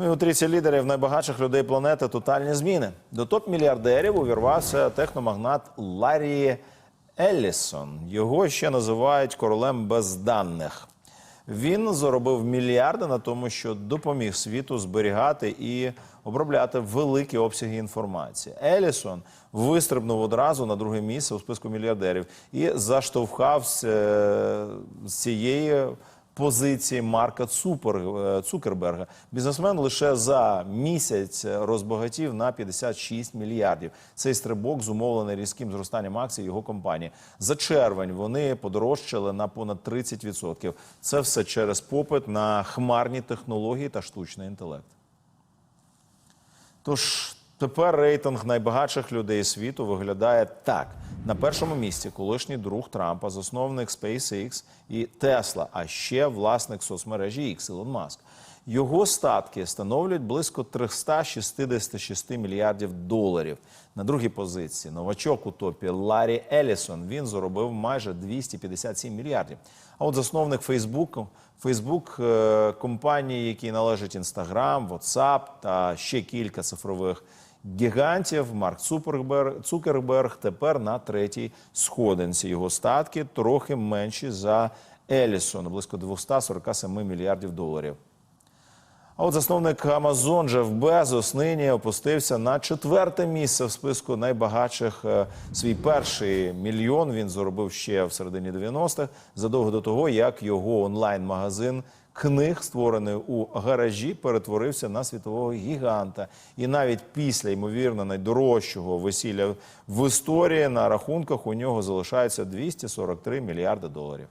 Ну і у трійці лідерів найбагатших людей планети тотальні зміни. До топ-мільярдерів увірвався техномагнат Ларі Еллісон. Його ще називають королем безданних. Він заробив мільярди на тому, що допоміг світу зберігати і обробляти великі обсяги інформації. Елісон вистрибнув одразу на друге місце у списку мільярдерів і заштовхався е, з цієї позиції Марка е, Цукерберга. Бізнесмен лише за місяць розбагатів на 56 мільярдів. Цей стрибок зумовлений різким зростанням акцій його компанії. За червень вони подорожчали на понад 30%. Це все через попит на хмарні технології та штучний інтелект. Тож тепер рейтинг найбагатших людей світу виглядає так: на першому місці колишній друг Трампа, засновник SpaceX і Tesla, а ще власник соцмережі X Ілон Маск. Його статки становлять близько 366 мільярдів доларів. На другій позиції новачок у топі Ларі Елісон. Він заробив майже 257 мільярдів. А от засновник Фейсбуку, Фейсбук компанії, які належать Instagram, WhatsApp та ще кілька цифрових гігантів, Марк Цукерберг, Цукерберг тепер на третій сходинці. Його статки трохи менші за Елісон, близько 247 мільярдів доларів. А от засновник Amazon Джеф Безос нині опустився на четверте місце в списку найбагатших. Е, Свій перший мільйон він заробив ще в середині 90-х, задовго до того, як його онлайн-магазин книг, створений у гаражі, перетворився на світового гіганта. І навіть після ймовірно найдорожчого весілля в історії на рахунках у нього залишається 243 мільярди доларів.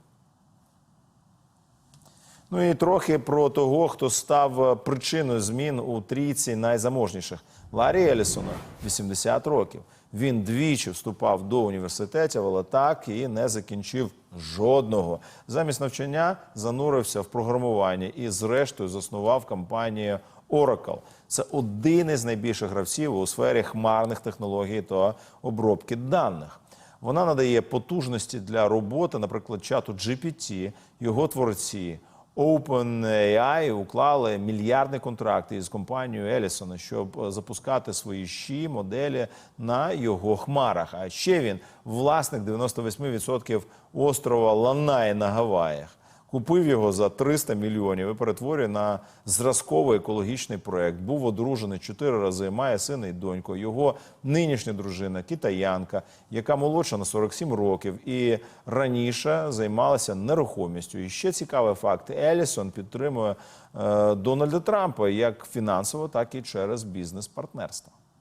Ну і трохи про того, хто став е, причиною змін у трійці найзаможніших. Ларі Елісону 80 років. Він двічі вступав до університетів, але так і не закінчив жодного. Замість навчання занурився в програмуванні і, зрештою, заснував компанію Oracle. Це один із найбільших гравців у сфері хмарних технологій та обробки даних. Вона надає потужності для роботи, наприклад, чату GPT, його творці. OpenAI уклали мільярдний контракт із компанією Елісона, щоб е, запускати свої щі моделі на його хмарах. А ще він власник 98% острова Ланай на Гаваях. Купив його за 300 мільйонів і перетворює на зразковий екологічний проект. Був одружений чотири рази, має сина і доньку. Його нинішня дружина китаянка, яка молодша на 47 років і раніше займалася нерухомістю. І ще цікавий факт: Елісон підтримує е, Дональда Трампа як фінансово, так і через бізнес-партнерство.